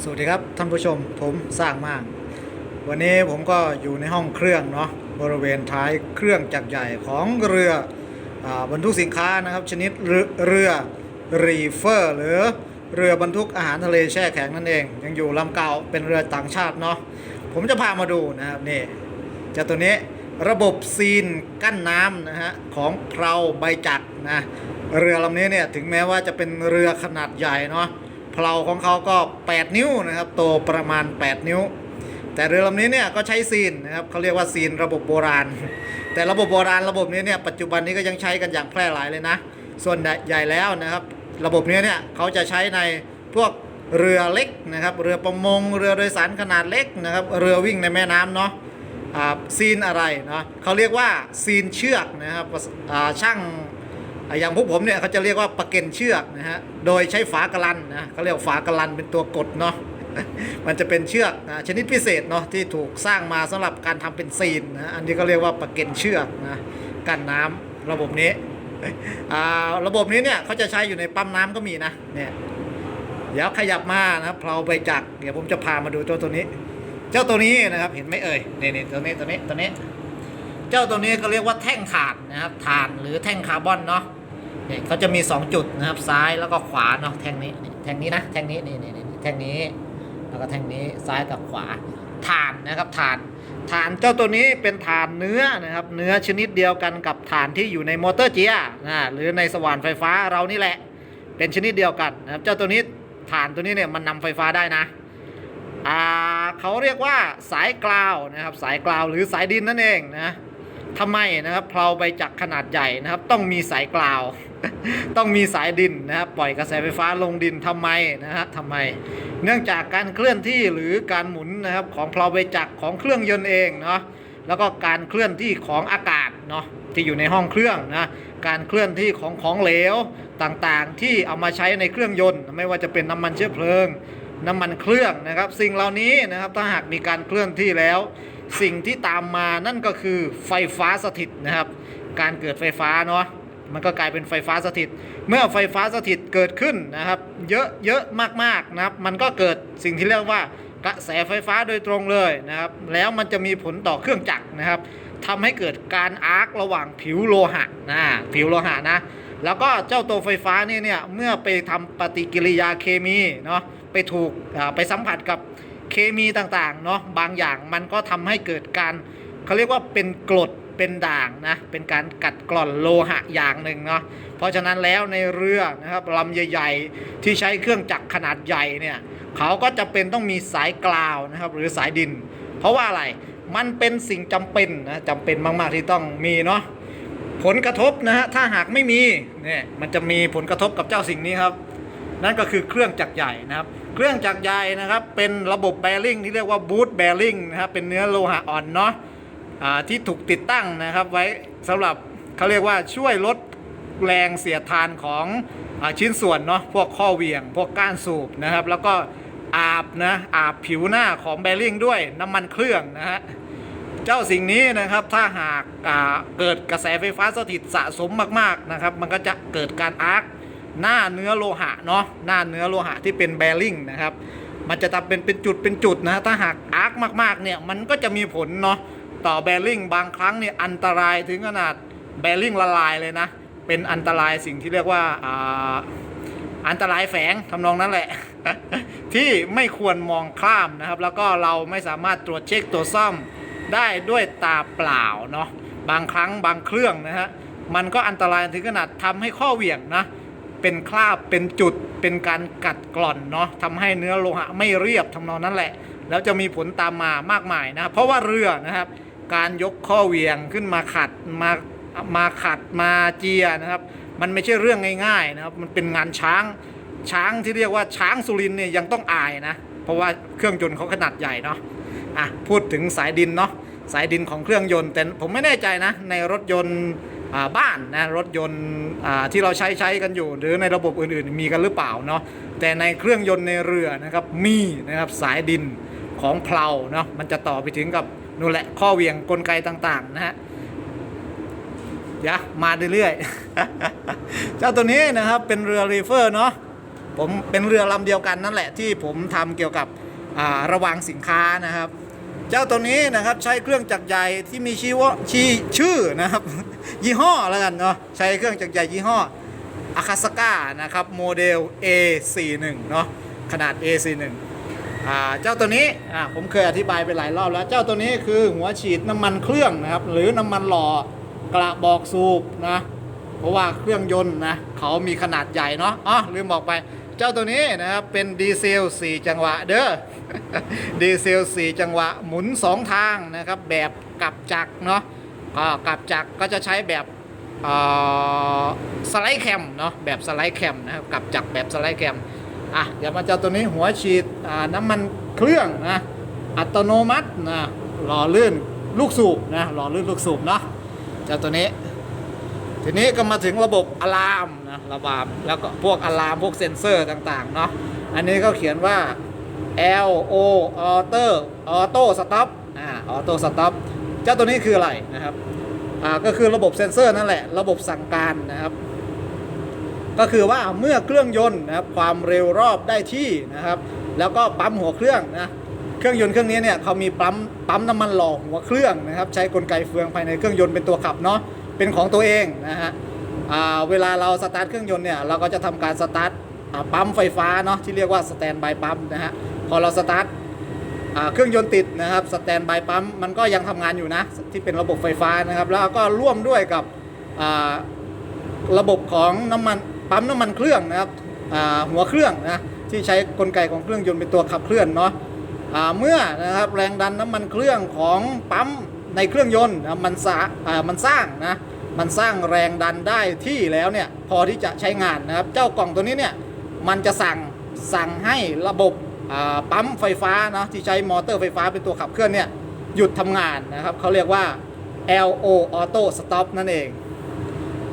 สวัสดีครับท่านผู้ชมผมสร้างมาก วันนี้ผมก็อยู่ในห้องเครื่องเนาะบริเวณท้ายเครื่องจักรใหญ่ของเรืออบรรทุกสินค้านะครับชนิดเรือรีเฟอร์ หรือเรือบรรทุกอาหารทะเลแช่แข็งนั่นเอง ยังอยู่ลำเก่าเป็นเรือต่างชาติเนาะผมจะพามาดูนะครับนี่จะตัวนี้ระบบซีนกั้นน้ำนะฮะของเพราใบจักรนะเรือลำนี้เนี่ยถึงแม้ว่าจะเป็นเรือขนาดใหญ่เนาะ เพลาของเขาก็ 8 นิ้วนะครับโตประมาณ 8 นิ้ว แต่เรือลำนี้เนี่ยก็ใช้ซีนนะครับเขาเรียกว่าซีนระบบโบราณ แต่ระบบโบราณระบบนี้เนี่ยปัจจุบันนี้ก็ยังใช้กันอย่างแพร่หลายเลยนะ ส่วนใหญ่แล้วนะครับระบบนี้เนี่ยเขาจะใช้ในพวกเรือเล็กนะครับเรือประมงเรือโดยสารขนาดเล็กนะครับเรือวิ่งในแม่น้ำเนาะซีนอะไรเนาะเขาเรียกว่าซีนเชือกนะครับช่าง อย่างพวกผมเนี่ยเขาจะเรียกว่าประเก็นเชือกนะฮะ โดยใช้ฝากระลันนะเขาเรียกฝากระลันเป็นตัวกดเนาะ มันจะเป็นเชือกนะชนิดพิเศษเนาะที่ถูกสร้างมาสำหรับการทำเป็นซีนนะ อันนี้ก็เรียกว่าประเก็นเชือกนะกันน้ำระบบนี้อ่าระบบนี้เนี่ยเขาจะใช้อยู่ในปั๊มน้ำก็มีนะ เนี่ยเดี๋ยวขยับมานะครับเพลาไปจักรเดี๋ยวผมจะพามาดูตัวตัวนี้ เจ้าตัวนี้นะครับเห็นไหมเอ่ยนี่นี่ตัวนี้ตัวนี้ตัวนี้ เจ้าตัวนี้เขาเรียกว่าแท่งถ่านนะครับถ่านหรือแท่งคาร์บอนเนาะ เขาจะมี 2 จุดนะครับซ้ายแล้วก็ขวาเนาะแทงนี้แทงนี้นะแทงนี้นี่นี่นี่แทงนี้แล้วก็แทงนี้ซ้ายกับขวาถ่านนะครับถ่านถ่านเจ้าตัวนี้เป็นถ่านเนื้อนะครับ เนื้อชนิดเดียวกันกับถ่านที่อยู่ในมอเตอร์เจียนะหรือในสว่านไฟฟ้าเรานี่แหละ เป็นชนิดเดียวกันนะครับเจ้าตัวนี้ถ่านตัวนี้เนี่ยมันนำไฟฟ้าได้นะอ่าเขาเรียกว่าสายกลาวนะครับสายกลาวหรือสายดินนั่นเองนะทำไมนะครับเพลาไปจักรขนาดใหญ่นะครับ ต้องมีสายกลาว ต้องมีสายดินนะครับปล่อยกระแสไฟฟ้าลงดินทำไมนะฮะทำไม เนื่องจากการเคลื่อนที่หรือการหมุนนะครับของเพลาไปจักรของเครื่องยนต์เองเนาะแล้วก็การเคลื่อนที่ของอากาศเนาะที่อยู่ในห้องเครื่องนะการเคลื่อนที่ของของเหลวต่างๆ ที่เอามาใช้ในเครื่องยนต์ ไม่ว่าจะเป็นน้ำมันเชื้อเพลิง น้ำมันเครื่องนะครับ สิ่งเหล่านี้นะครับถ้าหากมีการเคลื่อนที่แล้ว สิ่งที่ตามมานั่นก็คือไฟฟ้าสถิตนะครับ การเกิดไฟฟ้าเนาะ มันก็กลายเป็นไฟฟ้าสถิต เมื่อไฟฟ้าสถิตเกิดขึ้นนะครับ เยอะเยอะมากๆนะครับ มันก็เกิดสิ่งที่เรียกว่ากระแสไฟฟ้าโดยตรงเลยนะครับ แล้วมันจะมีผลต่อเครื่องจักรนะครับทำให้เกิดการอาร์คระหว่างผิวโลหะนะผิวโลหะนะ แล้วก็เจ้าตัวไฟฟ้านี่เนี่ยเมื่อไปทำปฏิกิริยาเคมีเนาะไปถูกไปสัมผัสกับเคมีต่างๆเนาะบางอย่างมันก็ทำให้เกิดการเขาเรียกว่าเป็นกรด เป็นด่างนะ เป็นการกัดกร่อนโลหะอย่างหนึ่งเนาะ เพราะฉะนั้นแล้วในเรือนะครับลำใหญ่ ๆ ที่ใช้เครื่องจักรขนาดใหญ่เนี่ยเขาก็จะเป็นต้องมีสายกลาวนะครับหรือสายดิน เพราะว่าอะไร มันเป็นสิ่งจำเป็นนะจำเป็นมากๆที่ต้องมีเนาะ ผลกระทบนะฮะถ้าหากไม่มีเนี่ยมันจะมีผลกระทบกับเจ้าสิ่งนี้ครับนั่นก็คือเครื่องจักรใหญ่นะครับ เครื่องจักรใหญ่นะครับเป็นระบบแบริ่งที่เรียกว่าบูทแบริ่งนะครับเป็นเนื้อโลหะอ่อนเนาะ ที่ถูกติดตั้งนะครับไว้สำหรับเขาเรียกว่าช่วยลดแรงเสียดทานของอชิ้นส่วนเนาะพวกข้อเหวี่ยง พวกก้านสูบนะครับ แล้วก็อาบนะอาบผิวหน้าของแบริ่งด้วยน้ำมันเครื่องนะฮะเจ้าสิ่งนี้นะครับถ้าหากาเกิดกระแสไฟฟ้าสถิตสะสมมากๆนะครับ มันก็จะเกิดการอาร์คหน้าเนื้อโลหะเนาะหน้าเนื้อโลหะที่เป็นแบริ่งนะครับ มันจะทำเป็นเป็นจุดเป็นจุดนะฮะถ้าหากอาร์คมากๆเนี่ยมันก็จะมีผลเนาะ ต่อแบริ่งบางครั้งเนี่ยอันตรายถึงขนาดแบริ่งละลายเลยนะ เป็นอันตรายสิ่งที่เรียกว่าอ่าอันตรายแฝงทำนองนั้นแหละ ที่ไม่ควรมองข้ามนะครับ แล้วก็เราไม่สามารถตรวจเช็คตัวซ่อมได้ด้วยตาเปล่าเนาะบางครั้งบางเครื่องนะฮะมันก็อันตรายถึงขนาดทำให้ข้อเหวี่ยงนะเป็นคราบเป็นจุดเป็นการกัดกร่อนเนาะทำให้เนื้อโลหะไม่เรียบทำนองนั้นแหละ แล้วจะมีผลตามมามากมายนะเพราะว่าเรือนะครับ การยกข้อเหวี่ยงขึ้นมาขัดมามาขัดมาเจียนะครับ มันไม่ใช่เรื่องง่ายๆนะครับ มันเป็นงานช้างช้างที่เรียกว่าช้างสุรินเนี่ยยังต้องอายนะ เพราะว่าเครื่องยนต์เขาขนาดใหญ่เนาะอะพูดถึงสายดินเนาะสายดินของเครื่องยนต์ แต่ผมไม่แน่ใจนะ ในรถยนต์บ้านนะรถยนต์ที่เราใช้ใช้กันอยู่ หรือในระบบอื่นๆ มีกันหรือเปล่าเนาะแต่ในเครื่องยนต์ในเรือนะครับมีนะครับสายดินของเพลาเนาะมันจะต่อไปถึงกับ นู่นแหละข้อเหวี่ยงกลไกต่างๆนะฮะยวมาเรื่อยๆ เจ้าตัวนี้นะครับเป็นเรือรีเฟอร์เนาะผมเป็นเรือลำเดียวกันนั่นแหละที่ผมทำเกี่ยวกับระวางสินค้านะครับ เจ้าตัวนี้นะครับใช้เครื่องจักรใหญ่ที่มีชื่อว่าชื่อชื่อนะครับ ยี่ห้อแล้วกันเนาะใช้เครื่องจักรใหญ่ยี่ห้ออาคาสก้านะครับโมเดล A41 เนาะขนาด A41 อ่า เจ้าตัวนี้อ่าผมเคยอธิบายไปหลายรอบแล้ว เจ้าตัวนี้คือหัวฉีดน้ำมันเครื่องนะครับ หรือน้ำมันหล่อกระบอกสูบนะเพราะว่าเครื่องยนต์นะเขามีขนาดใหญ่เนาะอ๋อลืมบอกไปเจ้าตัวนี้นะครับเป็นดีเซล 4 จังหวะเด้อดีเซล 4 จังหวะหมุน 2 ทางนะครับ แบบกลับจักรเนาะก็กลับจักรก็จะใช้แบบเอ่อสไลด์แคมเนาะแบบสไลด์แคมนะครับกลับจักรแบบสไลด์แคม อะเดี๋ยวมาเจ้าตัวนี้หัวฉีดน้ำมันเครื่องนะอัตโนมัตินะหล่อลื่นลูกสูบนะหล่อลื่นลูกสูบเนาะเจ้าตัวนี้ ทีนี้ก็มาถึงระบบอะลามนะระบามแล้วก็พวกอะลามพวกเซ็นเซอร์ต่างๆเนาะอันนี้ก็เขียนว่า L O Auto Auto Stop อ่า Auto Stop เจ้าตัวนี้คืออะไรนะครับอ่าก็คือระบบเซ็นเซอร์นั่นแหละ ระบบสั่งการนะครับ ก็คือว่าเมื่อเครื่องยนต์นะครับความเร็วรอบได้ที่นะครับ แล้วก็ปั๊มหัวเครื่องนะเครื่องยนต์เครื่องนี้เนี่ยเขามีปั๊มปั๊มน้ำมันหล่อหัวเครื่องนะครับ ใช้กลไกเฟืองภายในเครื่องยนต์เป็นตัวขับเนาะเป็นของตัวเองนะฮะเวลาเราสตาร์ทเครื่องยนต์เนี่ยเราก็จะทำการสตาร์ทปั๊มไฟฟ้าเนาะที่เรียกว่าสแตนบายปั๊มนะฮะพอเราสตาร์ทเครื่องยนต์ติดนะครับสแตนบายปั๊มมันก็ยังทำงานอยู่นะที่เป็นระบบไฟฟ้านะครับ แล้วก็ร่วมด้วยกับระบบของน้ำมัน ปั๊มน้ำมันเครื่องนะครับหัวเครื่องนะที่ใช้กลไกของเครื่องยนต์เป็นตัวขับเคลื่อนเนาะเมื่อนะครับแรงดันน้ำมันเครื่องของปั๊มในเครื่องยนต์มันสาอ่ามันสร้างนะมันสร้างแรงดันได้ที่แล้วเนี่ยพอที่จะใช้งานนะครับเจ้ากล่องตัวนี้เนี่ยมันจะสั่งสั่งให้ระบบปั๊มไฟฟ้านะที่ใช้มอเตอร์ไฟฟ้าเป็นตัวขับเคลื่อนเนี่ยหยุดทำงานนะครับเขาเรียกว่า LO Auto Stop นั่นเอง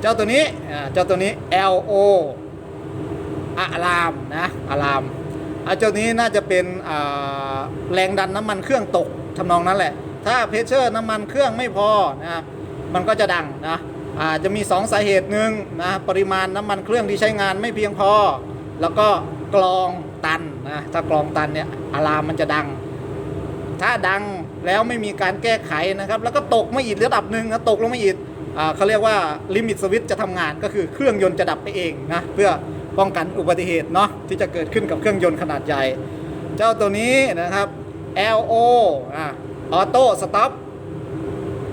เจ้าตัวนี้เจ้าตัวนี้ L O อะลามนะอะลามอเจ้านี้น่าจะเป็นแรงดันน้ำมันเครื่องตกทำนองนั้นแหละ ถ้าเพชเชอร์น้ำมันเครื่องไม่พอนะมันก็จะดังนะอาจะมี 2 สาเหตุหนึ่งนะปริมาณน้ำมันเครื่องที่ใช้งานไม่เพียงพอ แล้วก็กรองตันนะถ้ากรองตันเนี่ยอะลามมันจะดัง ถ้าดังแล้วไม่มีการแก้ไขนะครับ แล้วก็ตกมาอีกระดับหนึ่งนะตกลงมาอีกอ่า เขาเรียกว่าลิมิตสวิตจะทำงานก็คือเครื่องยนต์จะดับไปเองนะเพื่อป้องกันอุบัติเหตุเนาะที่จะเกิดขึ้นกับเครื่องยนต์ขนาดใหญ่ เจ้าตัวนี้นะครับ LO อ่าออโต้สต็อป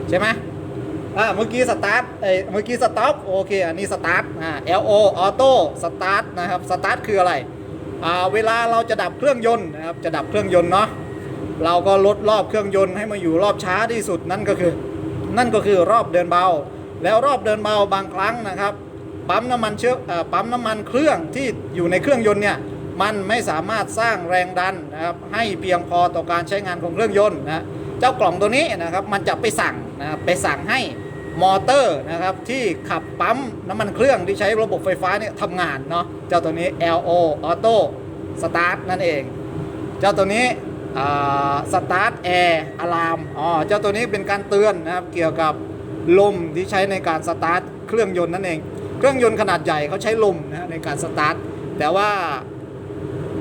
ใช่ไหมอ่าเมื่อกี้สตาร์ทเอ้เมื่อกี้สต็อปโอเคอันนี้สตาร์ทอ่า LO ออโต้สตาร์ทนะครับสตาร์ทคืออะไรอ่าเวลาเราจะดับเครื่องยนต์นะครับจะดับเครื่องยนต์เนาะเราก็ลดรอบเครื่องยนต์ให้มาอยู่รอบช้าที่สุดนั่นก็คือ นั่นก็คือรอบเดินเบา แล้วรอบเดินเบาบางครั้งนะครับ ปั๊มน้ำมันเชื้อปั๊มน้ำมันเครื่องที่อยู่ในเครื่องยนต์เนี่ยมันไม่สามารถสร้างแรงดันนะครับให้เพียงพอต่อการใช้งานของเครื่องยนต์นะเจ้ากล่องตัวนี้นะครับมันจะไปสั่งนะครับไปสั่งให้มอเตอร์นะครับที่ขับปั๊มน้ำมันเครื่องที่ใช้ระบบไฟฟ้าเนี่ยทำงานเนาะเจ้าตัวนี้ LO Auto Start นั่นเอง เจ้าตัวนี้ สตาร์ทแอร์อะลามอ๋อเจ้าตัวนี้เป็นการเตือนนะครับเกี่ยวกับลมที่ใช้ในการสตาร์ทเครื่องยนต์นั่นเอง เครื่องยนต์ขนาดใหญ่เขาใช้ลมนะในการสตาร์ทแต่ว่า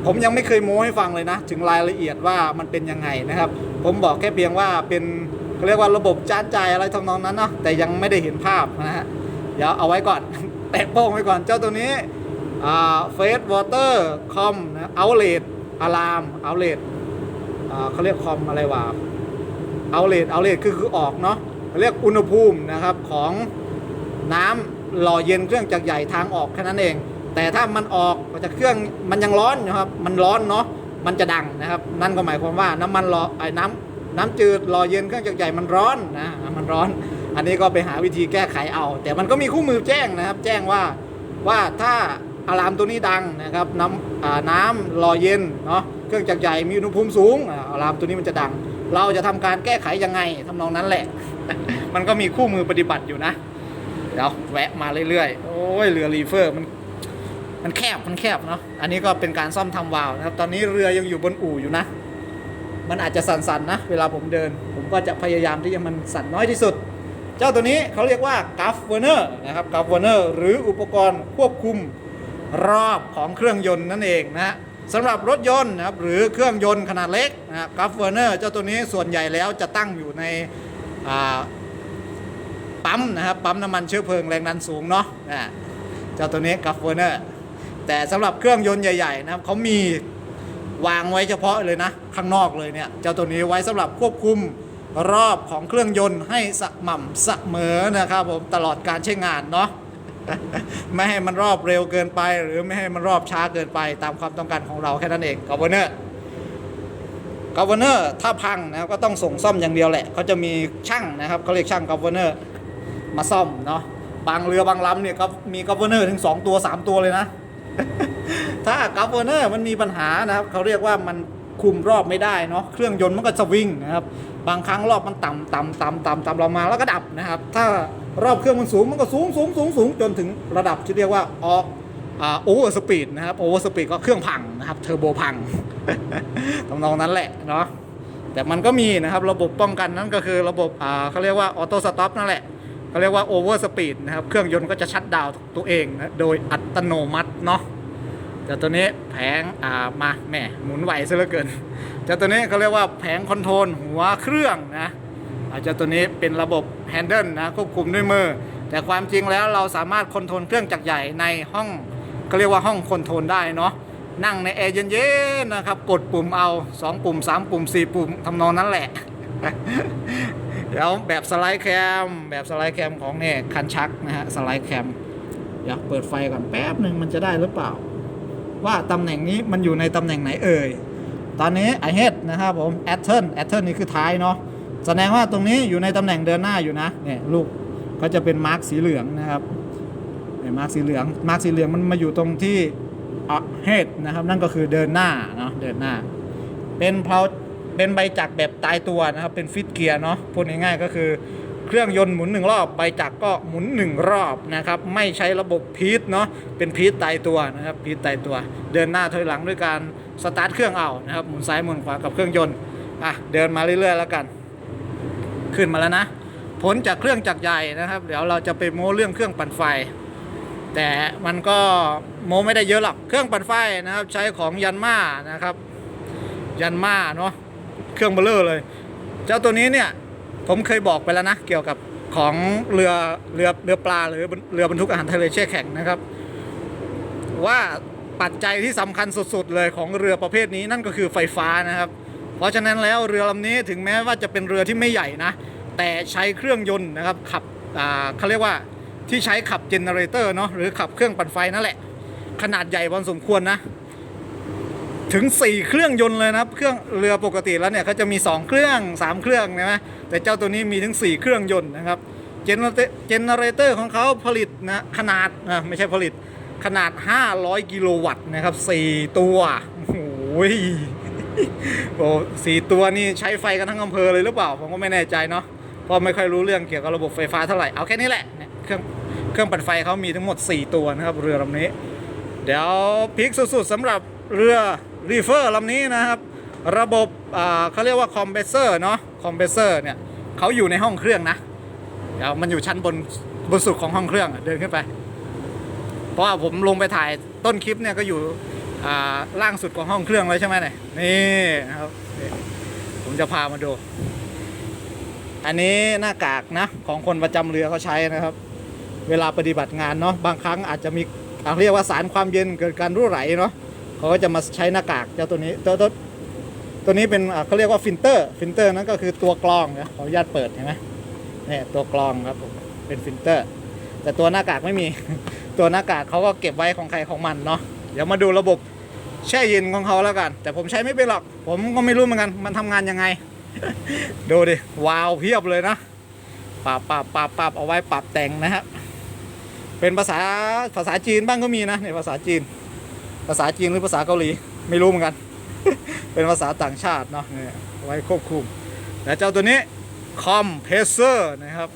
ผมยังไม่เคยโม้ให้ฟังเลยนะ ถึงรายละเอียดว่ามันเป็นยังไงนะครับ ผมบอกแค่เพียงว่าเป็นเรียกว่าระบบจานใจอะไรทำนองนั้นเนาะแต่ยังไม่ได้เห็นภาพนะฮะเดี๋ยวเอาไว้ก่อน แตะโป้งไว้ก่อนเจ้าตัวนี้เฟสวอเตอร์คอมนะเอาเลดอะลามเอาเลด เขาเรียกคอมอะไรวะเอาเลทเอาเลทคือคือออกเนาะเขาเรียกอุณหภูมินะครับของน้ำหล่อเย็นเครื่องจักรใหญ่ทางออกแค่นั้นเอง แต่ถ้ามันออกจากเครื่องมันยังร้อนอยู่ครับ มันร้อนเนาะมันจะดังนะครับ นั่นก็หมายความว่าน้ำมันหล่อไอ้น้ำน้ำจืดหล่อเย็นเครื่องจักรใหญ่มันร้อนนะมันร้อน อันนี้ก็ไปหาวิธีแก้ไขเอา แต่มันก็มีคู่มือแจ้งนะครับ แจ้งว่าว่าถ้าอะลามตัวนี้ดังนะครับน้ำน้ำหล่อเย็นเนาะ รื่องจักรใหญ่มีอุณหภูมิสูงอ่าอะลามตัวนี้มันจะดัง เราจะทำการแก้ไขยังไงทำนองนั้นแหละ มันก็มีคู่มือปฏิบัติอยู่นะเดี๋ยวแวะมาเรื่อยๆโอ้ยเรือรีเฟอร์มันมันแคบมันแคบเนาะอันนี้ก็เป็นการซ่อมทำวาล์วนะครับ ตอนนี้เรือยังอยู่บนอู่อยู่นะ มันอาจจะสั่นๆนะ เวลาผมเดิน ผมก็จะพยายามที่จะมันสั่นน้อยที่สุด เจ้าตัวนี้เขาเรียกว่ากัฟเวอร์เนอร์นะครับกัฟเวอร์เนอร์หรืออุปกรณ์ควบคุมรอบของเครื่องยนต์นั่นเองนะฮะ สำหรับรถยนต์นะครับหรือเครื่องยนต์ขนาดเล็กนะกัฟเวอร์เนอร์เจ้าตัวนี้ส่วนใหญ่แล้วจะตั้งอยู่ในปั๊มนะครับปั๊มน้ำมันเชื้อเพลิงแรงดันสูงเนาะเจ้าตัวนี้กัฟเวอร์เนอร์แต่สำหรับเครื่องยนต์ใหญ่ ๆ นะครับเขามีวางไว้เฉพาะเลยนะ ข้างนอกเลยเนี่ยเจ้าตัวนี้ไว้สำหรับควบคุมรอบของเครื่องยนต์ให้สม่ำเสมอนะครับผมตลอดการใช้งานเนาะ ไม่ให้มันรอบเร็วเกินไป หรือไม่ให้มันรอบช้าเกินไปตามความต้องการของเราแค่นั้นเองกอเวอร์เนอร์กอเวอร์เนอร์ถ้าพังนะก็ต้องส่งซ่อมอย่างเดียวแหละเขาจะมีช่างนะครับเขาเรียกช่างกอเวอร์เนอร์มาซ่อมเนาะบางเรือบางลำเนี่ยก็มีกอเวอร์เนอร์ถึง 2 ตัว 3 ตัวเลยนะ ถ้ากอเวอร์เนอร์มันมีปัญหานะครับเขาเรียกว่ามันคุมรอบไม่ได้เนาะเครื่องยนต์มันก็สวิงนะครับ บางครั้งรอบมันต่ำต่ำต่ำต่ำต่ำเรามาแล้วก็ดับนะครับ ถ้า รอบเครื่องมันสูงมันก็สูงสูงสูงสูงจนถึงระดับที่เรียกว่าออโอเวอร์สปีดนะครับโอเวอร์สปีดก็เครื่องพังนะครับเทอร์โบพังทำนองนั้นแหละเนาะแต่มันก็มีนะครับระบบป้องกันนั่นก็คือระบบอ่าเขาเรียกว่าออโต้สต็อปนั่นแหละเขาเรียกว่าโอเวอร์สปีดนะครับเครื่องยนต์ก็จะชัดดาวน์ตัวเองนะโดยอัตโนมัติเนาะเจ้าตัวนี้แผงอ่ามาแหม่หมุนไหวซะเหลือเกินเจ้าตัวนี้เขาเรียกว่าแผงคอนโทรลหัวเครื่องนะ อาเจ้าตัวนี้เป็นระบบแฮนเดิลนะควบคุมด้วยมือ แต่ความจริงแล้วเราสามารถคอนโทรลเครื่องจักรใหญ่ในห้องเขาเรียกว่าห้องคอนโทรลได้เนาะนั่งในแอร์เย็นๆนะครับ กดปุ่มเอา 2 ปุ่ม 3 ปุ่ม 4 ปุ่มทำนองนั้นแหละเดี๋ยวแบบสไลด์แคม แบบสไลด์แคมของเนี่ยคันชักนะฮะสไลด์แคมเดี๋ยวเปิดไฟก่อนแป๊บหนึ่งมันจะได้หรือเปล่า ว่าตำแหน่งนี้มันอยู่ในตำแหน่งไหนเอ่ย ตอนนี้ไอเฮดนะครับผมแอตเทิลแอตเทิลนี่คือท้ายเนาะ แสดงว่าตรงนี้อยู่ในตำแหน่งเดินหน้าอยู่นะเนี่ยลูกก็จะเป็นมาร์กสีเหลืองนะครับเนี่ยมาร์กสีเหลืองมาร์กสีเหลืองมันมาอยู่ตรงที่เฮดนะครับ นั่นก็คือเดินหน้าเนาะเดินหน้า เป็นเพลาเป็นใบจักรแบบตายตัวนะครับ เป็นฟิตเกียร์เนาะพูดง่ายๆก็คือเครื่องยนต์หมุนหนึ่งรอบใบจักรก็หมุนหนึ่งรอบนะครับ ไม่ใช้ระบบพีทเนาะเป็นพีทตายตัวนะครับพีทตายตัว เดินหน้าถอยหลังด้วยการสตาร์ทเครื่องเอานะครับหมุนซ้ายหมุนขวากับเครื่องยนต์อะเดินมาเรื่อยๆแล้วกัน ขึ้นมาแล้วนะ ผลจากเครื่องจักรใหญ่นะครับ เดี๋ยวเราจะไปโม้เรื่องเครื่องปั่นไฟ แต่มันก็โม้ไม่ได้เยอะหรอกเครื่องปั่นไฟนะครับ ใช้ของยันมานะครับ ยันมาเนาะเครื่องเบลเลอร์เลย เจ้าตัวนี้เนี่ยผมเคยบอกไปแล้วนะ เกี่ยวกับของเรือเรือเรือปลาหรือเรือบรรทุกอาหารทะเลแช่แข็งนะครับ ว่าปัจจัยที่สำคัญสุด ๆ เลยของเรือประเภทนี้นั่นก็คือไฟฟ้านะครับ เพราะฉะนั้นแล้วเรือลำนี้ถึงแม้ว่าจะเป็นเรือที่ไม่ใหญ่นะ แต่ใช้เครื่องยนต์นะครับขับอ่าเขาเรียกว่าที่ใช้ขับเจเนเรเตอร์เนาะหรือขับเครื่องปั่นไฟนั่นแหละ ขนาดใหญ่พอสมควรนะ ถึง 4 เครื่องยนต์เลยนะครับ เครื่องเรือปกติแล้วเนี่ยเขาจะมี 2 เครื่อง 3 เครื่องใช่ไหมแต่เจ้าตัวนี้มีถึง 4 เครื่องยนต์นะครับเจเนเจเนเรเตอร์ของเขาผลิตนะขนาดนะไม่ใช่ผลิตขนาด 500 กิโลวัตต์นะครับ 4 ตัวโอ้ย โอ้สี่ตัวนี่ใช้ไฟกันทั้งอำเภอเลยหรือเปล่า ผมก็ไม่แน่ใจเนาะเพราะไม่ค่อยรู้เรื่องเกี่ยวกับระบบไฟฟ้าเท่าไหร่ เอาแค่นี้แหละ เครื่องเครื่องปั่นไฟเขามีทั้งหมด 4 ตัวนะครับ เรือลำนี้ เดี๋ยวพีคสุดๆสำหรับเรือรีเฟอร์ลำนี้นะครับ ระบบอ่าเขาเรียกว่าคอมเพรสเซอร์เนาะคอมเพรสเซอร์เนี่ยเขาอยู่ในห้องเครื่องนะเดี๋ยวมันอยู่ชั้นบนบนสุดของห้องเครื่องเดินขึ้นไป เพราะว่าผมลงไปถ่ายต้นคลิปเนี่ยก็อยู่ ล่างสุดของห้องเครื่องเลยใช่ไหมเนี่ยนี่นะครับผมจะพามาดู อันนี้หน้ากากนะของคนประจำเรือเขาใช้นะครับ เวลาปฏิบัติงานเนาะบางครั้งอาจจะมีเรียกว่าสารความเย็นเกิดการรั่วไหลเนาะเขาก็จะมาใช้หน้ากากเจ้าตัวนี้ตัวตัวตัวนี้เป็นเขาเรียกว่าฟิลเตอร์ฟิลเตอร์นั่นก็คือตัวกรองนะขออนุญาตเปิดเห็นไหมเนี่ยตัวกรองครับผมเป็นฟิลเตอร์ แต่ตัวหน้ากากไม่มีตัวหน้ากากเขาก็เก็บไว้ของใครของมันเนาะเดี๋ยวมาดูระบบ แช่เย็นของเขาแล้วกัน แต่ผมใช้ไม่เป็นหรอก ผมก็ไม่รู้เหมือนกัน มันทำงานยังไง ดูดิ วาวเพียบเลยนะปรับปรับปรับปรับเอาไว้ปรับแต่งนะครับเป็นภาษาภาษาจีนบ้างก็มีนะในภาษาจีน ภาษาจีนหรือภาษาเกาหลี ไม่รู้เหมือนกัน เป็นภาษาต่างชาติเนาะเนี่ยไว้ควบคุมแต่เจ้าตัวนี้คอมเพรสเซอร์นะครับ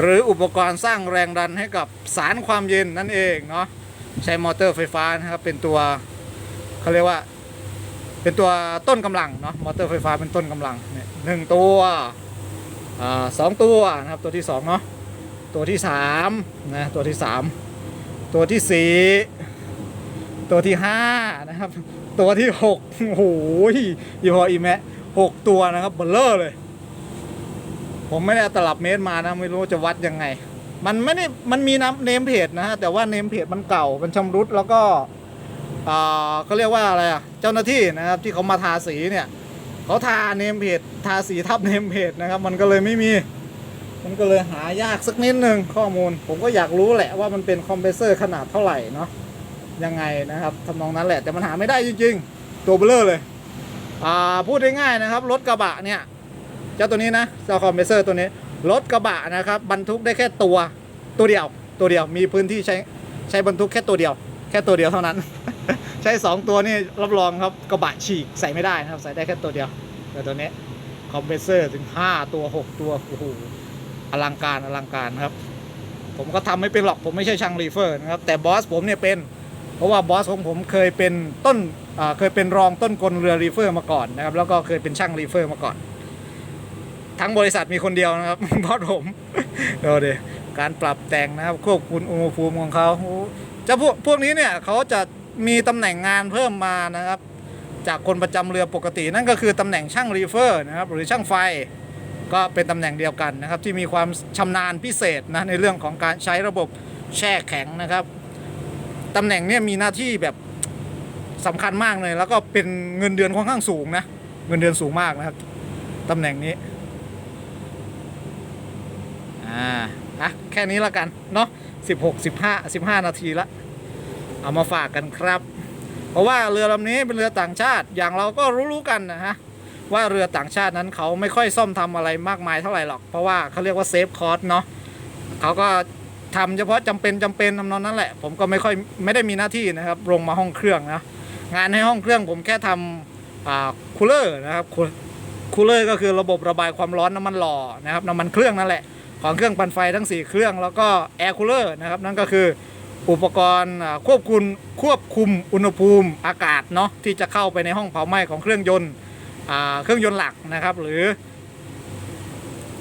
หรืออุปกรณ์สร้างแรงดันให้กับสารความเย็นนั่นเองเนาะใช้มอเตอร์ไฟฟ้านะครับเป็นตัว เขาเรียกว่า เป็นตัวต้นกำลังเนาะมอเตอร์ไฟฟ้าเป็นต้นกำลังเนี่ยหนึ่งตัวอ่าสองตัวนะครับตัวที่สองเนาะตัวที่สามนะตัวที่สามตัวที่สี่ตัวที่ห้านะครับ ตัวที่หกโอ้โหยี่ห้ออีแมะหกตัวนะครับเบลเลอร์เลย ผมไม่ได้อาตลับเมตรมานะไม่รู้จะวัดยังไง มันไม่ได้มันมีน้ำเนมเพจนะฮะแต่ว่าเนมเพจมันเก่ามันชำรุดแล้วก็ เขาเรียกว่าอะไรอะเจ้าหน้าที่นะครับที่เขามาทาสีเนี่ยเขาทาเนมเพจทาสีทับเนมเพจนะครับ มันก็เลยไม่มี มันก็เลยหายากสักนิดนึงข้อมูล ผมก็อยากรู้แหละว่ามันเป็นคอมเพรสเซอร์ขนาดเท่าไหร่เนาะยังไงนะครับทำนองนั้นแหละแต่มันหาไม่ได้จริงๆ ตัวเบลอร์เลยอ่าพูดง่ายๆนะครับ รถกระบะเนี่ยเจ้าตัวนี้นะเจ้าคอมเพรสเซอร์ตัวนี้รถกระบะนะครับบรรทุกได้แค่ตัวตัวเดียว ตัวเดียวมีพื้นที่ใช้ใช้บรรทุกแค่ตัวเดียว แค่ตัวเดียวเท่านั้น ใช้สองตัวนี่รับรองครับกระบะฉีกใส่ไม่ได้นะครับ ใส่ได้แค่ตัวเดียว แต่ตัวนี้คอมเพรสเซอร์ถึง 5 ตัว 6 ตัวโอ้โหอลังการอลังการครับ ผมก็ทำไม่เป็นหรอกผมไม่ใช่ช่างรีเฟอร์นะครับ แต่บอสผมเนี่ยเป็น เพราะว่าบอสของผมเคยเป็นต้นเคยเป็นรองต้นกลเรือรีเฟอร์มาก่อนนะครับ แล้วก็เคยเป็นช่างรีเฟอร์มาก่อน ทั้งบริษัทมีคนเดียวนะครับบอสผมเดี๋ยวดิการปรับแต่งนะครับควบคุมอุณหภูมิของเขาโอ้เจะพวกพวกนี้เนี่ยเขาจะ มีตำแหน่งงานเพิ่มมานะครับ จากคนประจำเรือปกตินั่นก็คือตำแหน่งช่างรีเฟอร์นะครับหรือช่างไฟก็เป็นตำแหน่งเดียวกันนะครับ ที่มีความชำนาญพิเศษนะในเรื่องของการใช้ระบบแช่แข็งนะครับตำแหน่งนี่ยมีหน้าที่แบบสำคัญมากเลย แล้วก็เป็นเงินเดือนค่อนข้างสูงนะเงินเดือนสูงมากนะครับตำแหน่งนี้อ่าอะแค่นี้ละกันเนาะสิบหกสิบห้าสิบห้านาทีละ เอามาฝากกันครับ เพราะว่าเรือลำนี้เป็นเรือต่างชาติอย่างเราก็รู้ๆกันนะฮะว่าเรือต่างชาตินั้นเขาไม่ค่อยซ่อมทำอะไรมากมายเท่าไหร่หรอกเพราะว่าเขาเรียกว่าเซฟคอร์สเนาะเขาก็ทำเฉพาะจำเป็นจำเป็นทำนองนั้นแหละ ผมก็ไม่ค่อยไม่ได้มีหน้าที่นะครับลงมาห้องเครื่องนะงานในห้องเครื่องผมแค่ทำคูลเลอร์นะครับคูคูลเลอร์ก็คือระบบระบายความร้อนน้ำมันหล่อนะครับน้ำมันเครื่องนั่นแหละของเครื่องปั่นไฟทั้ง 4 เครื่องแล้วก็แอร์คูลเลอร์นะครับนั่นก็คือ อุปกรณ์ควบคุมควบคุมอุณหภูมิอากาศเนาะที่จะเข้าไปในห้องเผาไหม้ของเครื่องยนต์เครื่องยนต์หลักนะครับ หรือ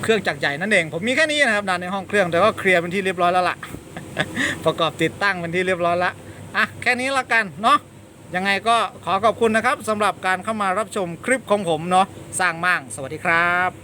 เครื่องจักรใหญ่นั่นเอง ผมมีแค่นี้นะครับด้านในห้องเครื่องแต่ก็เคลียร์เป็นที่เรียบร้อยแล้วล่ะ ประกอบติดตั้งเป็นที่เรียบร้อยล้วอะแค่นี้ละกันเนาะยังไงก็ขอขอบคุณนะครับสำหรับการเข้ามารับชมคลิปของผมเนาะสร้างมั่งสวัสดีครับ